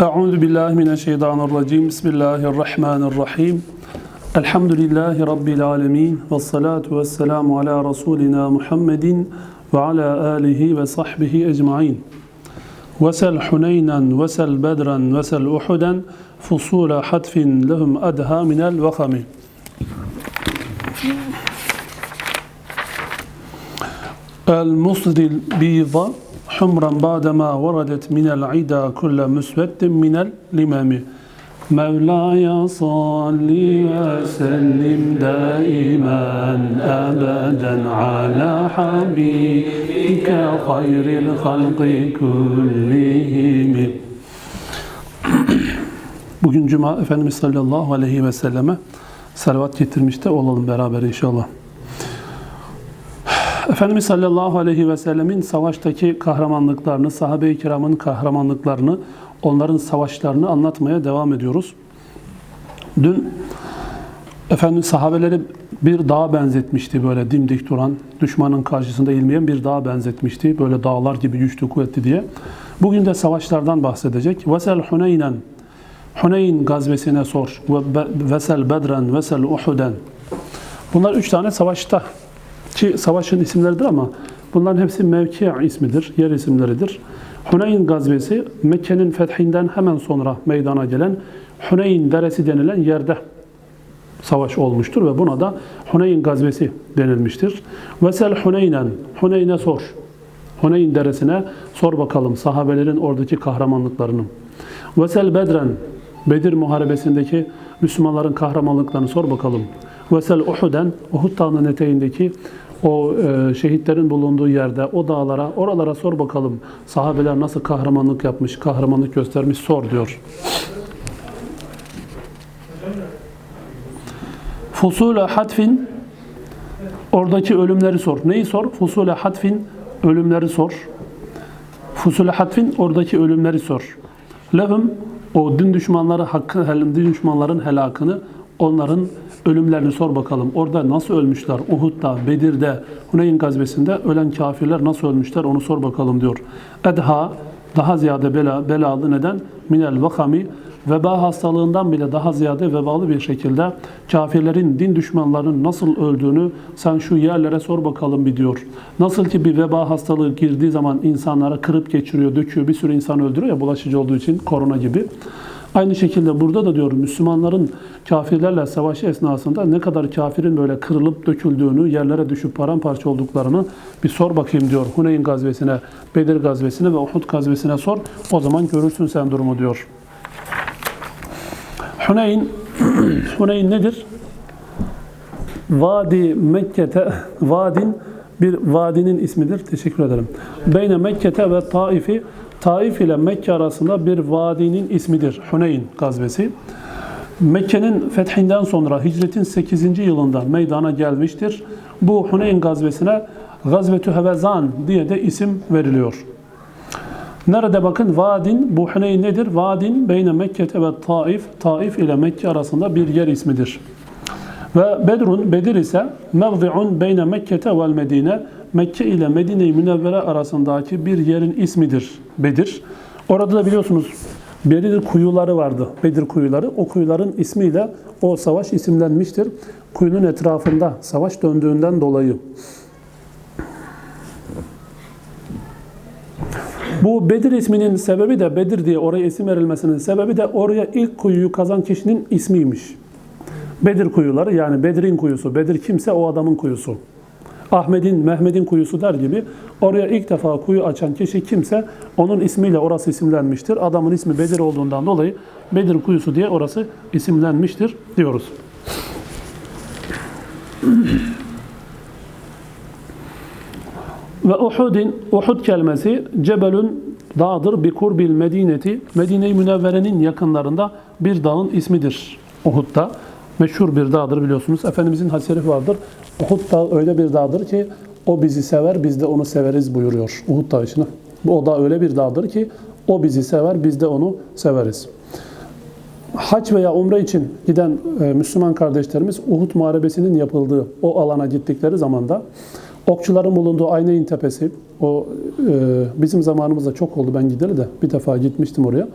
أعوذ بالله من الشيطان الرجيم. بسم الله الرحمن الرحيم. الحمد لله رب العالمين والصلاة والسلام على رسولنا محمد وعلى آله وصحبه أجمعين. وسل حنينا وسل بدرا وسل أحدا فصول حتف لهم أدهى من الوخم. المصر Humran badema varadet minel ida kulle müsvettin minel limemi. Mevlaya salli ve sellim daimen ebeden ala habibike hayril halki kullihim. Bugün Cuma Efendimiz sallallahu aleyhi ve selleme salavat getirmiş de olalım beraber inşallah. Efendimiz sallallahu aleyhi ve sellemin savaştaki kahramanlıklarını, sahabe-i kiramın kahramanlıklarını, onların savaşlarını anlatmaya devam ediyoruz. Dün Efendimiz sahabeleri bir dağa benzetmişti böyle dimdik duran, düşmanın karşısında eğilmeyen bir dağa benzetmişti. Böyle dağlar gibi güçlü kuvvetli diye. Bugün de savaşlardan bahsedecek. Vesel Huneynen, Huneyn gazvesine sor. Vesel Bedren, Vesel Uhuden. Bunlar üç tane savaşta ki savaşın isimleridir ama bunların hepsi mevki ismidir, yer isimleridir. Huneyn gazvesi Mekke'nin fethinden hemen sonra meydana gelen Huneyn deresi denilen yerde savaş olmuştur ve buna da Huneyn gazvesi denilmiştir. Vesel Huneynen, Huneyn'e sor. Huneyn deresine sor bakalım sahabelerin oradaki kahramanlıklarını. Vesel Bedren, Bedir muharebesindeki Müslümanların kahramanlıklarını sor bakalım. Vesel Uhud'en, Uhud dağının eteğindeki o e, şehitlerin bulunduğu yerde, o dağlara, oralara sor bakalım. Sahabeler nasıl kahramanlık yapmış, kahramanlık göstermiş sor diyor. Fusule hatfin oradaki ölümleri sor. Neyi sor? Fusule hatfin ölümleri sor. Fusule hatfin oradaki ölümleri sor. Lehum o din düşmanları hakkı, din düşmanların helakını, onların ölümlerini sor bakalım. Orada nasıl ölmüşler? Uhud'da, Bedir'de, Huneyn gazvesinde ölen kafirler nasıl ölmüşler? Onu sor bakalım diyor. Edha daha ziyade bela, belalı neden? Minel vakami veba hastalığından bile daha ziyade vebalı bir şekilde kafirlerin, din düşmanlarının nasıl öldüğünü sen şu yerlere sor bakalım bir diyor. Nasıl ki bir veba hastalığı girdiği zaman insanlara kırıp geçiriyor, döküyor, bir sürü insan öldürüyor ya bulaşıcı olduğu için korona gibi. Aynı şekilde burada da diyor Müslümanların kafirlerle savaşı esnasında ne kadar kafirin böyle kırılıp döküldüğünü, yerlere düşüp paramparça olduklarını bir sor bakayım diyor. Huneyn gazvesine, Bedir gazvesine ve Uhud gazvesine sor. O zaman görürsün sen durumu diyor. Huneyn, Huneyn nedir? Vadi Mekke'te, vadin bir vadinin ismidir. Teşekkür ederim. Beyne Mekke'te ve Taif'i Taif ile Mekke arasında bir vadinin ismidir. Huneyn gazvesi. Mekke'nin fethinden sonra hicretin 8. yılında meydana gelmiştir. Bu Huneyn gazvesine Gazvetü Hevezan diye de isim veriliyor. Nerede bakın vadin, bu Huneyn nedir? Vadin beyne Mekke'te ve Taif, Taif ile Mekke arasında bir yer ismidir. Ve Bedrun, Bedir ise mevzi'un beyne Mekke'te vel Medine, Mekke ile Medine-i Münevvere arasındaki bir yerin ismidir Bedir. Orada da biliyorsunuz Bedir kuyuları vardı. Bedir kuyuları. O kuyuların ismiyle o savaş isimlenmiştir. Kuyunun etrafında savaş döndüğünden dolayı. Bu Bedir isminin sebebi de Bedir diye oraya isim verilmesinin sebebi de oraya ilk kuyuyu kazan kişinin ismiymiş. Bedir kuyuları yani Bedir'in kuyusu. Bedir kimse o adamın kuyusu. Ahmet'in, Mehmet'in kuyusu der gibi oraya ilk defa kuyu açan kişi kimse onun ismiyle orası isimlenmiştir. Adamın ismi Bedir olduğundan dolayı Bedir kuyusu diye orası isimlenmiştir diyoruz. Ve Uhud'in, Uhud kelimesi Cebelün dağdır bi kurbil medineti. Medine-i Münevvere'nin yakınlarında bir dağın ismidir Uhud'da. Meşhur bir dağdır biliyorsunuz. Efendimizin hadis vardır. Uhud dağı öyle bir dağdır ki o bizi sever, biz de onu severiz buyuruyor Uhud dağı için. O da öyle bir dağdır ki o bizi sever, biz de onu severiz. Hac veya umre için giden e, Müslüman kardeşlerimiz Uhud Muharebesi'nin yapıldığı o alana gittikleri zaman da Okçuların bulunduğu Ayneyn Tepesi, o e, bizim zamanımızda çok oldu ben gideli de bir defa gitmiştim oraya.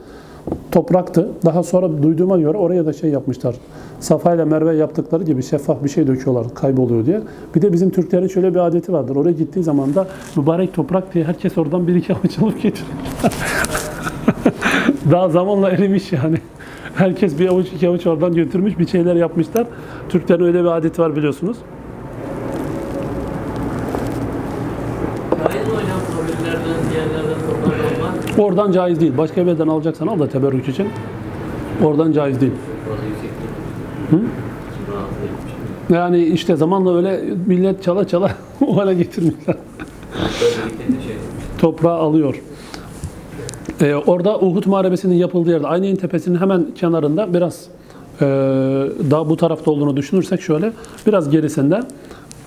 Topraktı. Daha sonra duyduğuma göre oraya da şey yapmışlar. Safa ile Merve yaptıkları gibi şeffaf bir şey döküyorlar kayboluyor diye. Bir de bizim Türklerin şöyle bir adeti vardır. Oraya gittiği zaman da mübarek toprak diye herkes oradan bir iki avuç alıp getiriyor. Daha zamanla erimiş yani. Herkes bir avuç iki avuç oradan götürmüş bir şeyler yapmışlar. Türklerin öyle bir adeti var biliyorsunuz. Caiz mi hocam kabirlerden, diğerlerden toprak almak? Oradan caiz değil. Başka bir yerden alacaksan al da teberrük için. Oradan caiz değil. Hı? Yani işte zamanla öyle millet çala çala o hale getirmişler. Toprağı alıyor. Ee, orada Uhud Muharebesi'nin yapıldığı yerde Ayneyn Tepesi'nin hemen kenarında biraz e, daha bu tarafta olduğunu düşünürsek şöyle biraz gerisinde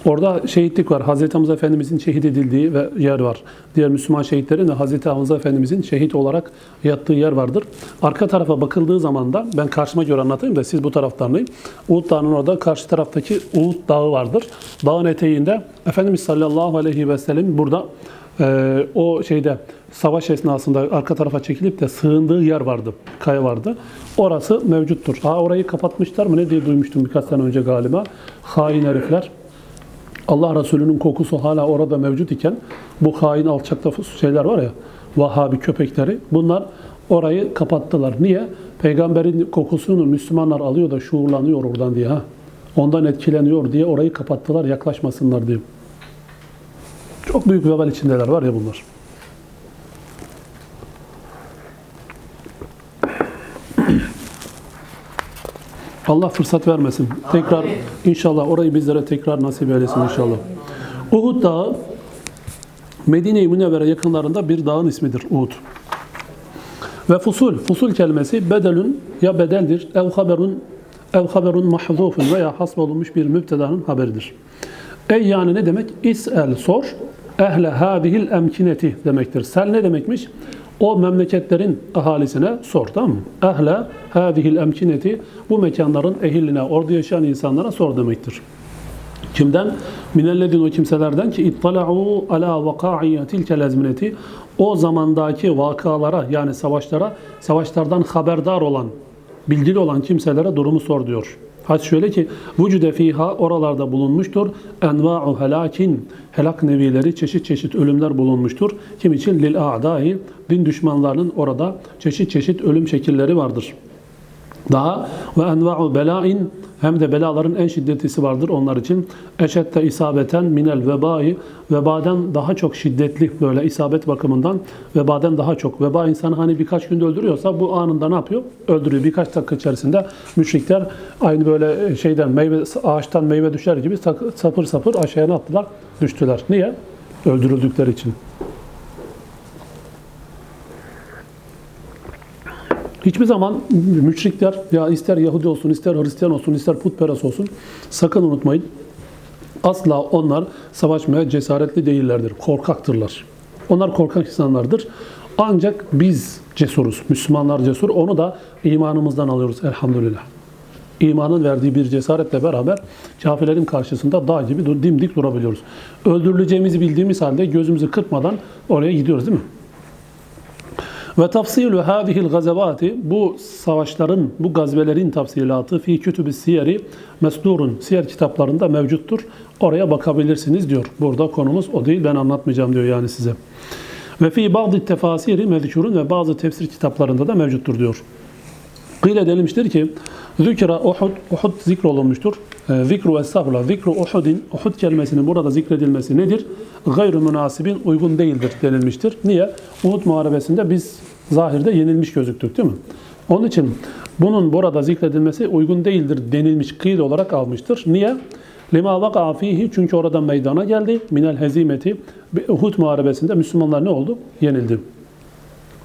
orada şehitlik var. Hazreti Hamza Efendimizin şehit edildiği ve yer var. Diğer Müslüman şehitlerin de Hazreti Hamza Efendimizin şehit olarak yattığı yer vardır. Arka tarafa bakıldığı zaman da ben karşıma göre anlatayım da siz bu taraftan anlayın. Uhud Dağı'nın orada karşı taraftaki Uhud Dağı vardır. Dağın eteğinde Efendimiz sallallahu aleyhi ve sellem burada ee, o şeyde savaş esnasında arka tarafa çekilip de sığındığı yer vardı. Kaya vardı. Orası mevcuttur. Ha orayı kapatmışlar mı ne diye duymuştum birkaç sene önce galiba. Hain herifler. Allah Resulü'nün kokusu hala orada mevcut iken bu hain alçakta şeyler var ya Vahabi köpekleri bunlar orayı kapattılar. Niye? Peygamberin kokusunu Müslümanlar alıyor da şuurlanıyor oradan diye ha. Ondan etkileniyor diye orayı kapattılar yaklaşmasınlar diye. Çok büyük vebal içindeler var ya bunlar. Allah fırsat vermesin. Tekrar inşallah orayı bizlere tekrar nasip eylesin inşallah. Uhud Dağı Medine-i Münevvere yakınlarında bir dağın ismidir Uhud. Ve fusul, fusul kelimesi bedelün ya bedeldir, ev haberun, ev haberun mahzufun veya hasb olunmuş bir müptedanın haberidir. Ey yani ne demek? İs'el sor, ehle hâbihil emkineti demektir. Sel ne demekmiş? O memleketlerin ahalisine sor tamam mı? Ehle hâbihil emkineti bu mekanların ehline, orada yaşayan insanlara sor demektir. Kimden? Minellezin o kimselerden ki ittala'u ala vaka'i tilkel ezmineti o zamandaki vakalara yani savaşlara, savaşlardan haberdar olan, bilgili olan kimselere durumu sor diyor. Hadis şöyle ki vücude fiha oralarda bulunmuştur. Enva'u helakin helak nevileri çeşit çeşit ölümler bulunmuştur. Kim için? Lil a'dai din düşmanlarının orada çeşit çeşit ölüm şekilleri vardır. Daha ve enva'u belain hem de belaların en şiddetlisi vardır onlar için. Eşette isabeten minel vebai vebaden daha çok şiddetli böyle isabet bakımından vebaden daha çok. Veba insanı hani birkaç günde öldürüyorsa bu anında ne yapıyor? Öldürüyor. Birkaç dakika içerisinde müşrikler aynı böyle şeyden meyve ağaçtan meyve düşer gibi sapır sapır aşağıya ne attılar? Düştüler. Niye? Öldürüldükleri için. Hiçbir zaman müşrikler ya ister Yahudi olsun, ister Hristiyan olsun, ister putperest olsun sakın unutmayın. Asla onlar savaşmaya cesaretli değillerdir. Korkaktırlar. Onlar korkak insanlardır. Ancak biz cesuruz. Müslümanlar cesur. Onu da imanımızdan alıyoruz elhamdülillah. İmanın verdiği bir cesaretle beraber kafirlerin karşısında dağ gibi dimdik durabiliyoruz. Öldürüleceğimizi bildiğimiz halde gözümüzü kırpmadan oraya gidiyoruz değil mi? Ve tafsilü hâzihil gazevati bu savaşların, bu gazvelerin tafsilatı fi kütübü siyeri mesdurun siyer kitaplarında mevcuttur. Oraya bakabilirsiniz diyor. Burada konumuz o değil ben anlatmayacağım diyor yani size. Ve fi bazı tefasiri mezkurun ve bazı tefsir kitaplarında da mevcuttur diyor. Kıyle denilmiştir ki Zükra Uhud, Uhud zikrolunmuştur. E, zikru estağfurullah. Zikru Uhud'in, Uhud kelimesinin burada zikredilmesi nedir? Gayrı münasibin, uygun değildir denilmiştir. Niye? Uhud muharebesinde biz zahirde yenilmiş gözüktük değil mi? Onun için bunun burada zikredilmesi uygun değildir denilmiş kıyıl olarak almıştır. Niye? Lima vaka fihi çünkü orada meydana geldi. Minel hezimeti. Uhud muharebesinde Müslümanlar ne oldu? Yenildi.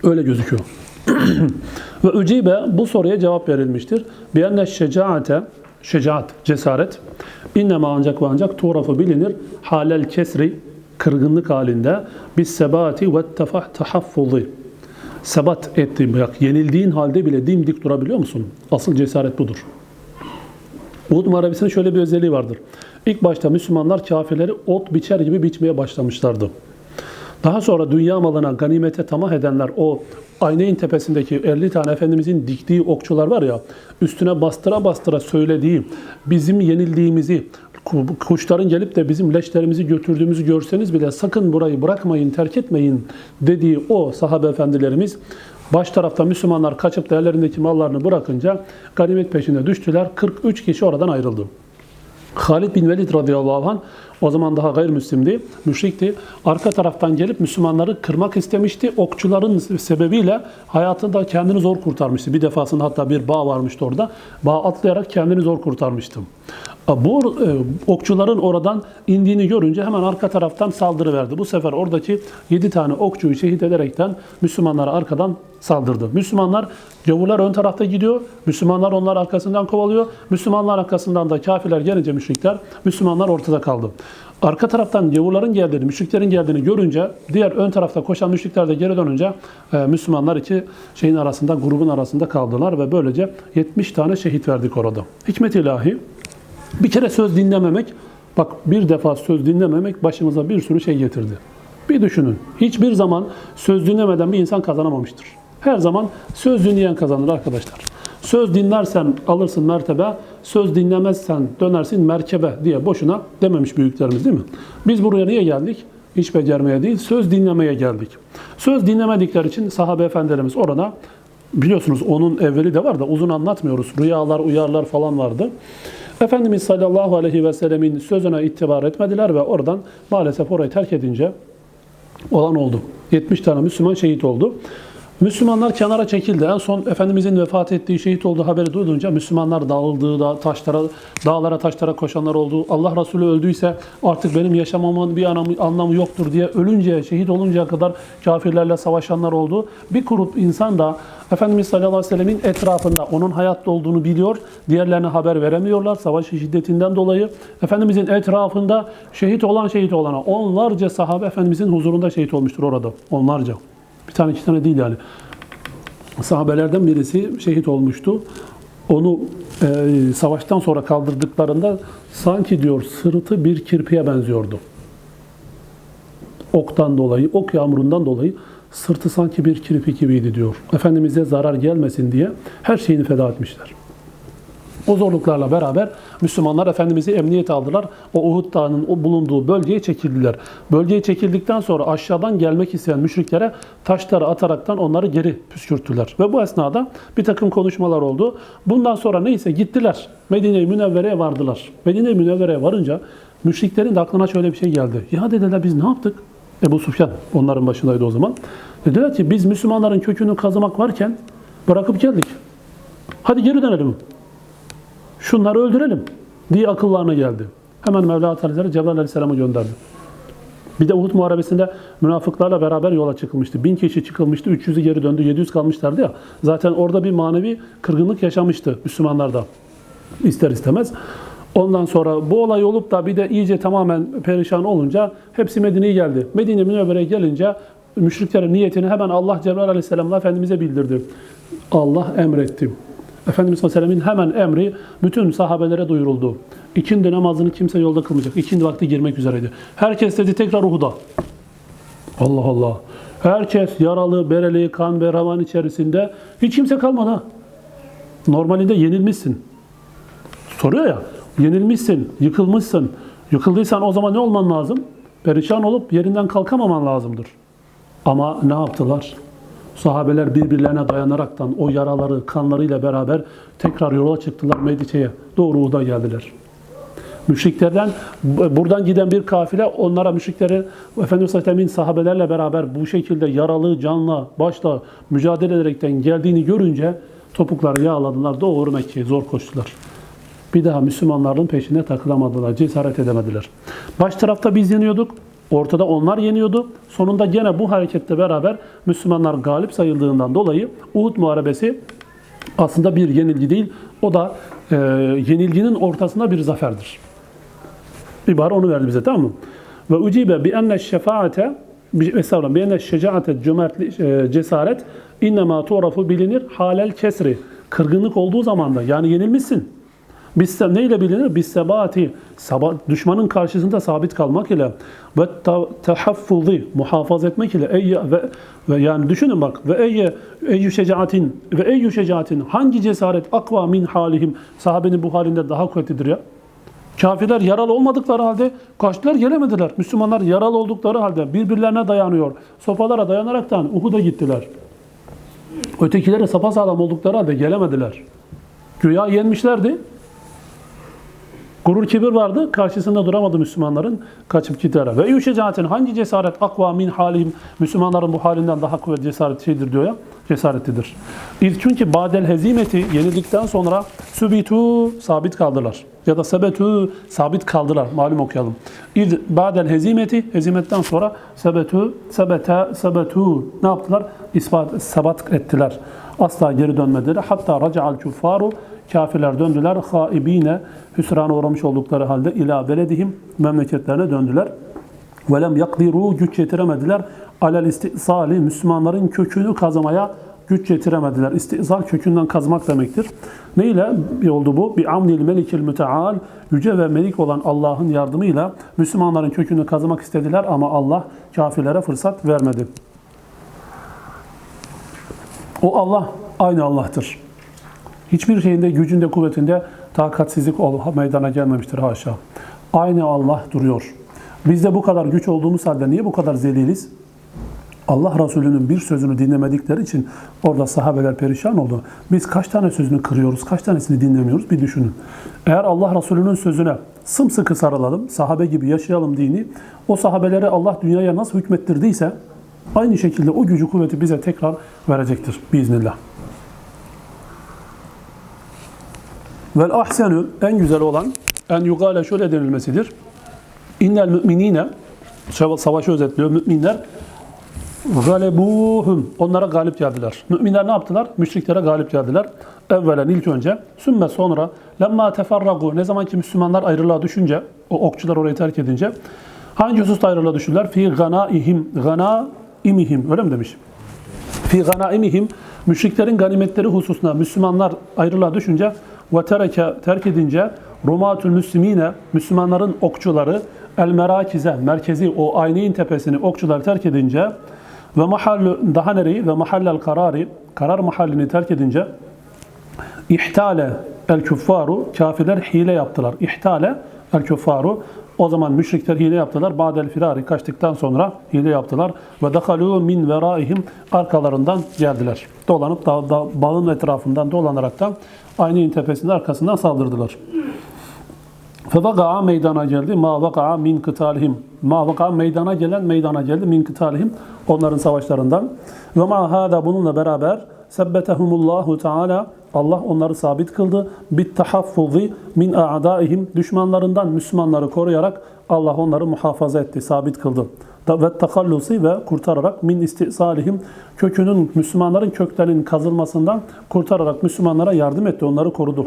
Öyle gözüküyor. Ve ücibe bu soruya cevap verilmiştir. Biyenne şecaate, şecaat, cesaret. İnnema ancak ve ancak tuğrafı bilinir. Halel kesri, kırgınlık halinde. Bis sebati ve tefah tahaffuzi. Sebat etti. Bak, yenildiğin halde bile dimdik durabiliyor musun? Asıl cesaret budur. Uhud Muharebesi'nin şöyle bir özelliği vardır. İlk başta Müslümanlar kafirleri ot biçer gibi biçmeye başlamışlardı. Daha sonra dünya malına ganimete tamah edenler o Ayneyn tepesindeki 50 tane Efendimizin diktiği okçular var ya üstüne bastıra bastıra söylediği bizim yenildiğimizi kuşların gelip de bizim leşlerimizi götürdüğümüzü görseniz bile sakın burayı bırakmayın terk etmeyin dediği o sahabe efendilerimiz baş tarafta Müslümanlar kaçıp da mallarını bırakınca ganimet peşine düştüler. 43 kişi oradan ayrıldı. Halid bin Velid radıyallahu anh o zaman daha gayrimüslimdi, müşrikti. Arka taraftan gelip Müslümanları kırmak istemişti. Okçuların sebebiyle hayatında kendini zor kurtarmıştı. Bir defasında hatta bir bağ varmıştı orada. Bağ atlayarak kendini zor kurtarmıştı. Bu e, okçuların oradan indiğini görünce hemen arka taraftan saldırı verdi. Bu sefer oradaki 7 tane okçuyu şehit ederekten Müslümanlara arkadan saldırdı. Müslümanlar gavurlar ön tarafta gidiyor. Müslümanlar onlar arkasından kovalıyor. Müslümanlar arkasından da kafirler gelince müşrikler, Müslümanlar ortada kaldı. Arka taraftan gavurların geldiğini, müşriklerin geldiğini görünce diğer ön tarafta koşan müşrikler de geri dönünce e, Müslümanlar iki şeyin arasında, grubun arasında kaldılar ve böylece 70 tane şehit verdik orada. Hikmet ilahi bir kere söz dinlememek, bak bir defa söz dinlememek başımıza bir sürü şey getirdi. Bir düşünün. Hiçbir zaman söz dinlemeden bir insan kazanamamıştır. Her zaman söz dinleyen kazanır arkadaşlar. Söz dinlersen alırsın mertebe, söz dinlemezsen dönersin merkebe diye boşuna dememiş büyüklerimiz değil mi? Biz buraya niye geldik? İş becermeye değil, söz dinlemeye geldik. Söz dinlemedikleri için sahabe efendilerimiz orada biliyorsunuz onun evveli de var da uzun anlatmıyoruz. Rüyalar, uyarlar falan vardı. Efendimiz sallallahu aleyhi ve sellemin sözüne itibar etmediler ve oradan maalesef orayı terk edince olan oldu. 70 tane Müslüman şehit oldu. Müslümanlar kenara çekildi. En son Efendimizin vefat ettiği, şehit olduğu haberi duyunca Müslümanlar dağıldı, da, taşlara, dağlara taşlara koşanlar oldu. Allah Resulü öldüyse artık benim yaşamamın bir anlamı, anlamı yoktur diye ölünce, şehit oluncaya kadar kafirlerle savaşanlar oldu. Bir grup insan da Efendimiz sallallahu aleyhi ve sellemin etrafında onun hayatta olduğunu biliyor. Diğerlerine haber veremiyorlar savaş şiddetinden dolayı. Efendimizin etrafında şehit olan şehit olana onlarca sahabe Efendimizin huzurunda şehit olmuştur orada. Onlarca. Bir tane iki tane değil yani. Sahabelerden birisi şehit olmuştu. Onu e, savaştan sonra kaldırdıklarında sanki diyor sırtı bir kirpiye benziyordu. Oktan dolayı, ok yağmurundan dolayı sırtı sanki bir kirpi gibiydi diyor. Efendimiz'e zarar gelmesin diye her şeyini feda etmişler. O zorluklarla beraber Müslümanlar Efendimiz'i emniyete aldılar. O Uhud Dağı'nın bulunduğu bölgeye çekildiler. Bölgeye çekildikten sonra aşağıdan gelmek isteyen müşriklere taşları ataraktan onları geri püskürttüler. Ve bu esnada bir takım konuşmalar oldu. Bundan sonra neyse gittiler. Medine-i Münevvere'ye vardılar. Medine-i Münevvere'ye varınca müşriklerin de aklına şöyle bir şey geldi. Ya dediler biz ne yaptık? Ebu Sufyan onların başındaydı o zaman. Dediler ki biz Müslümanların kökünü kazımak varken bırakıp geldik. Hadi geri dönelim şunları öldürelim diye akıllarına geldi. Hemen Mevla Teala Cebrail Aleyhisselam'ı gönderdi. Bir de Uhud Muharebesi'nde münafıklarla beraber yola çıkılmıştı. Bin kişi çıkılmıştı, 300'ü geri döndü, 700 kalmışlardı ya. Zaten orada bir manevi kırgınlık yaşamıştı Müslümanlarda ister istemez. Ondan sonra bu olay olup da bir de iyice tamamen perişan olunca hepsi Medine'ye geldi. Medine Münevvere'ye gelince müşriklerin niyetini hemen Allah Cebrail Aleyhisselam'la Efendimiz'e bildirdi. Allah emretti. Efendimiz sallallahu aleyhi ve sellemin hemen emri bütün sahabelere duyuruldu. İkindi namazını kimse yolda kılmayacak. İkindi vakti girmek üzereydi. Herkes dedi tekrar Uhud'a. Allah Allah. Herkes yaralı, bereli, kan ve ravan içerisinde. Hiç kimse kalmadı. Normalinde yenilmişsin. Soruyor ya. Yenilmişsin, yıkılmışsın. Yıkıldıysan o zaman ne olman lazım? Perişan olup yerinden kalkamaman lazımdır. Ama ne yaptılar? Sahabeler birbirlerine dayanaraktan o yaraları, kanlarıyla beraber tekrar yola çıktılar Medine'ye. Doğru Uhud'a geldiler. Müşriklerden buradan giden bir kafile onlara müşrikleri Efendimiz Aleyhisselam'ın sahabelerle beraber bu şekilde yaralı, canla, başla mücadele ederekten geldiğini görünce topukları yağladılar. Doğru Mekke'ye zor koştular. Bir daha Müslümanların peşine takılamadılar, cesaret edemediler. Baş tarafta biz yeniyorduk, ortada onlar yeniyordu. Sonunda gene bu hareketle beraber Müslümanlar galip sayıldığından dolayı Uhud Muharebesi aslında bir yenilgi değil, o da e, yenilginin ortasında bir zaferdir. İbare onu verdi bize tamam mı? Ve ucibe bi enne şefaate Estağfurullah. Bi enne şecaate cömertlik, e, cesaret innema tuğrafu bilinir halel kesri. Kırgınlık olduğu zaman da yani yenilmişsin. Biz neyle bilinir? Biz sebati, saba, düşmanın karşısında sabit kalmak ile ve ta- tehaffuzi, muhafaza etmek ile ey ve, ve yani düşünün bak ve ey eyyü şecaatin ve eyyü şecaatin hangi cesaret akva min halihim sahabenin bu halinde daha kuvvetlidir ya? Kafirler yaralı olmadıkları halde kaçtılar gelemediler. Müslümanlar yaralı oldukları halde birbirlerine dayanıyor. Sopalara dayanaraktan Uhud'a gittiler. Ötekileri sapasağlam oldukları halde gelemediler. Güya yenmişlerdi. Gurur kibir vardı. Karşısında duramadı Müslümanların. Kaçıp gittiler. Ve yüşecaatin hangi cesaret akva min halihim Müslümanların bu halinden daha kuvvetli cesaret şeydir diyor ya. Cesaretlidir. İz çünkü badel hezimeti yenildikten sonra sübitu sabit kaldılar. Ya da sebetu sabit kaldılar. Malum okuyalım. İz badel hezimeti hezimetten sonra sebetu sebete sebetu ne yaptılar? İspat sabat ettiler. Asla geri dönmediler. Hatta raca'al küffaru kafirler döndüler. Haibine hüsrana uğramış oldukları halde ila beledihim memleketlerine döndüler. Velem yakdiru güç yetiremediler. Alel istisali Müslümanların kökünü kazımaya güç yetiremediler. İstizal kökünden kazmak demektir. Ne ile oldu bu? Bi amnil melikil müteal yüce ve melik olan Allah'ın yardımıyla Müslümanların kökünü kazımak istediler ama Allah kafirlere fırsat vermedi. O Allah aynı Allah'tır. Hiçbir şeyinde, gücünde, kuvvetinde takatsizlik meydana gelmemiştir haşa. Aynı Allah duruyor. Bizde bu kadar güç olduğumuz halde niye bu kadar zeliliz? Allah Resulü'nün bir sözünü dinlemedikleri için orada sahabeler perişan oldu. Biz kaç tane sözünü kırıyoruz, kaç tanesini dinlemiyoruz bir düşünün. Eğer Allah Resulü'nün sözüne sımsıkı sarılalım, sahabe gibi yaşayalım dini, o sahabelere Allah dünyaya nasıl hükmettirdiyse aynı şekilde o gücü kuvveti bize tekrar verecektir biiznillah. Vel ahsenu en güzel olan en yugale şöyle denilmesidir. İnnel müminine savaşı özetliyor. Müminler galebuhum onlara galip geldiler. Müminler ne yaptılar? Müşriklere galip geldiler. Evvelen ilk önce sümme sonra lemma teferragu ne zaman ki Müslümanlar ayrılığa düşünce o okçular orayı terk edince hangi hususta ayrılığa düştüler? Fi ganaihim ganaimihim öyle mi demiş? fi ganaimihim müşriklerin ganimetleri hususunda Müslümanlar ayrılığa düşünce ve tereke terk edince Rumatül Müslimine Müslümanların okçuları el merakize merkezi o ayneyin tepesini okçular terk edince ve mahallu daha nereyi ve mahallel karari karar mahallini terk edince İhtale el küffaru kafirler hile yaptılar. İhtale el küffaru o zaman müşrikler hile yaptılar. Ba'del firari kaçtıktan sonra hile yaptılar. Ve dakalu min veraihim arkalarından geldiler. Dolanıp da, da, bağın etrafından dolanaraktan aynı tepesinin arkasından saldırdılar. Fevaga'a meydana geldi. Ma vaka'a min kıtalihim. Ma vaka'a meydana gelen meydana geldi. Min kıtalihim. Onların savaşlarından. Ve ma hada bununla beraber sebbetehumullahu teala Allah onları sabit kıldı. Bit tahaffuzi min a'daihim. Düşmanlarından Müslümanları koruyarak Allah onları muhafaza etti, sabit kıldı. Ve takallusi ve kurtararak min istisalihim kökünün Müslümanların köklerinin kazılmasından kurtararak Müslümanlara yardım etti, onları korudu.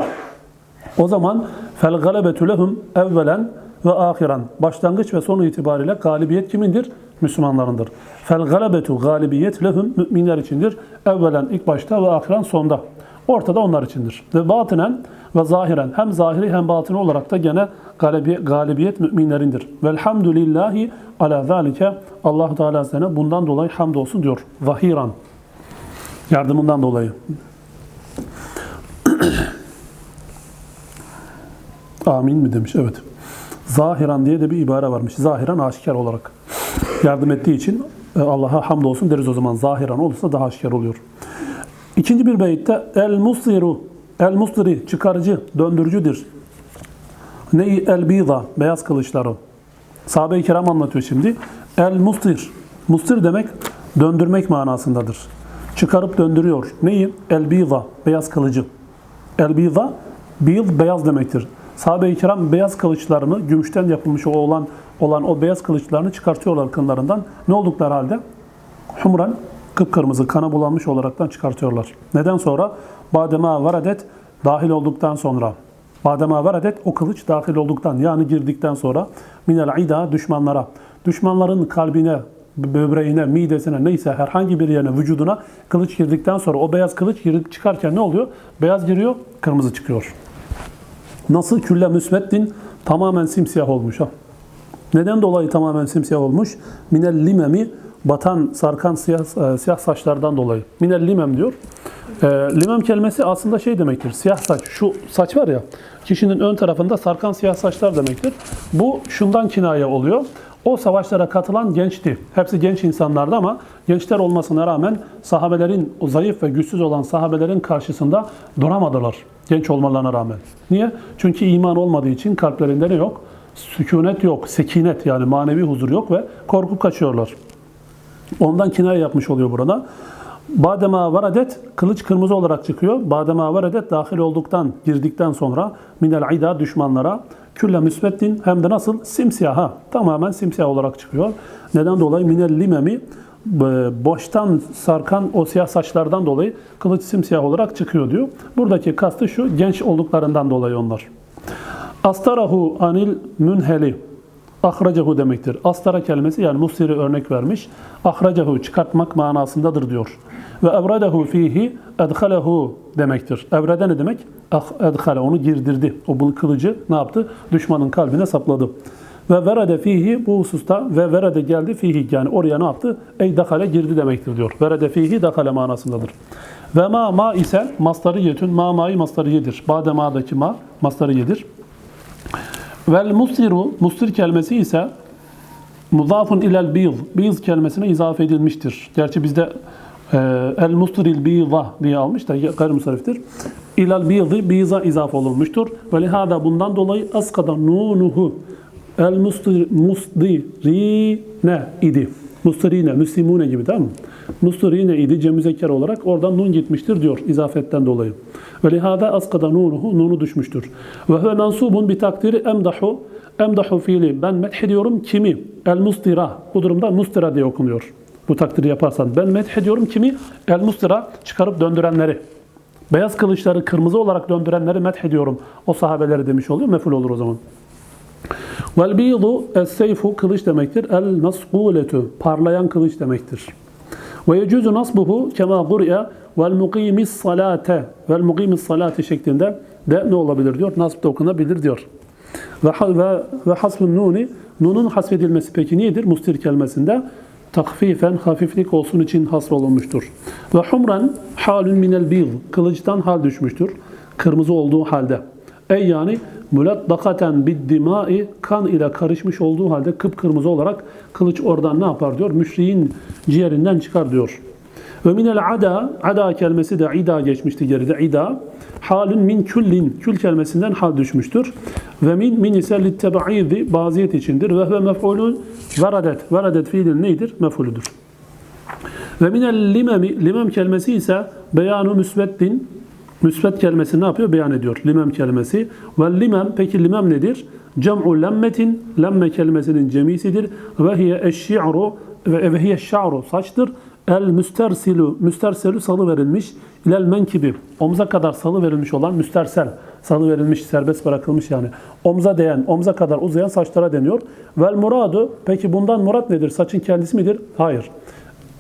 O zaman fel galebetu lehum evvelen ve ahiren. Başlangıç ve sonu itibariyle galibiyet kimindir? Müslümanlarındır. Fel galebetu galibiyet lehum müminler içindir. Evvelen ilk başta ve ahiren sonda. Ortada onlar içindir. Ve batinen ve zahiren hem zahiri hem batini olarak da gene galibiyet, galibiyet müminlerindir. Velhamdülillahi ala zalike Allah Teala sana bundan dolayı hamdolsun diyor. Zahiran. Yardımından dolayı. Amin mi demiş? Evet. Zahiran diye de bir ibare varmış. Zahiran aşikar olarak. Yardım ettiği için e, Allah'a hamdolsun deriz o zaman. Zahiran olursa daha aşikar oluyor. İkinci bir beyitte el musiru el musiri çıkarıcı, döndürücüdür. Neyi? El bida beyaz kılıçları. Sahabe-i kiram anlatıyor şimdi. El mustir. Mustir demek döndürmek manasındadır. Çıkarıp döndürüyor. Neyi? El bida beyaz kılıcı. El bida bil beyaz demektir. Sahabe-i kiram beyaz kılıçlarını gümüşten yapılmış olan olan o beyaz kılıçlarını çıkartıyorlar kınlarından. Ne oldukları halde? Humran kıpkırmızı kana bulanmış olaraktan çıkartıyorlar. Neden sonra? Badema varadet dahil olduktan sonra. Badema varadet o kılıç dahil olduktan yani girdikten sonra minel ida düşmanlara. Düşmanların kalbine, böbreğine, midesine neyse herhangi bir yerine, vücuduna kılıç girdikten sonra o beyaz kılıç girip çıkarken ne oluyor? Beyaz giriyor, kırmızı çıkıyor. Nasıl külle müsveddin tamamen simsiyah olmuş ha. Neden dolayı tamamen simsiyah olmuş? Minel limemi batan, sarkan siyah, e, siyah saçlardan dolayı. Minel limem diyor. E, limem kelimesi aslında şey demektir. Siyah saç. Şu saç var ya, kişinin ön tarafında sarkan siyah saçlar demektir. Bu şundan kinaye oluyor. O savaşlara katılan gençti. Hepsi genç insanlardı ama gençler olmasına rağmen sahabelerin, o zayıf ve güçsüz olan sahabelerin karşısında duramadılar. Genç olmalarına rağmen. Niye? Çünkü iman olmadığı için kalplerinde ne yok? Sükunet yok, sekinet yani manevi huzur yok ve korkup kaçıyorlar. Ondan kinaye yapmış oluyor burada. Badema varadet kılıç kırmızı olarak çıkıyor. Badema varadet dahil olduktan, girdikten sonra minel ida düşmanlara külle müsveddin hem de nasıl simsiyaha tamamen simsiyah olarak çıkıyor. Neden dolayı minel limemi e, boştan sarkan o siyah saçlardan dolayı kılıç simsiyah olarak çıkıyor diyor. Buradaki kastı şu genç olduklarından dolayı onlar. Astarahu anil münheli ahracahu demektir. Astara kelimesi yani musiri örnek vermiş. Ahracahu çıkartmak manasındadır diyor. Ve evredehu fihi edhalehu demektir. Evrede ne demek? Ah, edhale onu girdirdi. O bu kılıcı ne yaptı? Düşmanın kalbine sapladı. Ve verede fihi bu hususta ve verede geldi fihi yani oraya ne yaptı? Ey dakale girdi demektir diyor. Verede fihi dakale manasındadır. Ve ma ma ise mastarı yetün ma ma'yı mastarı yedir. Bade ma'daki ma mastarı yedir. Vel musiru, mustir kelimesi ise mudafun ilel biyz. Biyz kelimesine izafe edilmiştir. Gerçi bizde e, el mustiril biyza diye almış da gayrimusariftir. İlel biyzi biyza izafe olunmuştur. Ve lihada bundan dolayı askada nunuhu el mustir, idi. Mustirine, müslimune gibi değil mi? Mustirine idi cem müzekker olarak oradan nun gitmiştir diyor izafetten dolayı. Ve lihada askada nunuhu nunu düşmüştür. Ve huve mensubun bi takdiri emdahu emdahu fiili ben methediyorum kimi? El mustira. Bu durumda mustira diye okunuyor. Bu takdiri yaparsan ben methediyorum kimi? El mustira çıkarıp döndürenleri. Beyaz kılıçları kırmızı olarak döndürenleri methediyorum. O sahabeleri demiş oluyor. Meful olur o zaman. Vel bidu es-seyfu kılıç demektir. El masquletu parlayan kılıç demektir. Ve yecuzu nasbuhu kema gurya vel muqimis salate vel muqimis salate şeklinde de ne olabilir diyor. Nasb da okunabilir diyor. Ve, ve, ve hasbun nuni nunun hasfedilmesi peki niyedir? Mustir kelimesinde takfifen hafiflik olsun için hasrolunmuştur. Ve humran halun minel bil kılıçtan hal düşmüştür. Kırmızı olduğu halde. Ey yani muladdakaten bid dimai kan ile karışmış olduğu halde kıpkırmızı olarak kılıç oradan ne yapar diyor? Müşriğin ciğerinden çıkar diyor. Ve minel ada, ada kelimesi de ida geçmişti geride. İda, halün min küllin, kül kelimesinden hal düşmüştür. Ve min, min ise littebaidi, baziyet içindir. Ve ve mef'ulun veradet, veradet fiilin neydir? Mef'uludur. Ve minel limemi, limem kelimesi ise beyanu müsveddin, müsved kelimesi ne yapıyor? Beyan ediyor. Limem kelimesi. Ve limem, peki limem nedir? Cem'u lemmetin, lemme kelimesinin cemisidir. Ve hiye eşşi'ru, ve ve hiye şa'ru, saçtır. El müstersilu, müsterselu salı verilmiş. İlel menkibi, omza kadar salı verilmiş olan müstersel, salı verilmiş, serbest bırakılmış yani. Omza değen, omza kadar uzayan saçlara deniyor. Vel muradu, peki bundan murat nedir? Saçın kendisi midir? Hayır.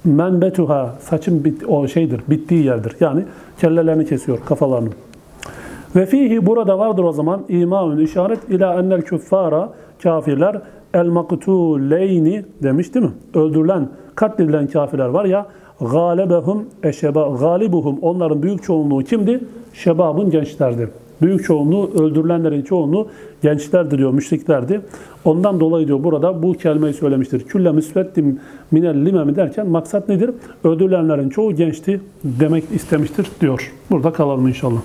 Menbetuha, saçın bit, o şeydir, bittiği yerdir. Yani kellelerini kesiyor, kafalarını. Ve fihi burada vardır o zaman imaun işaret ila ennel küffara kafirler el maktuleyni demiş değil mi? Öldürülen, katledilen kafirler var ya galebehum eşeba galibuhum onların büyük çoğunluğu kimdi? Şebabın gençlerdi. Büyük çoğunluğu öldürülenlerin çoğunluğu gençlerdir diyor, müşriklerdi. Ondan dolayı diyor burada bu kelimeyi söylemiştir. Külle müsveddim minel limemi derken maksat nedir? Öldürülenlerin çoğu gençti demek istemiştir diyor. Burada kalalım inşallah.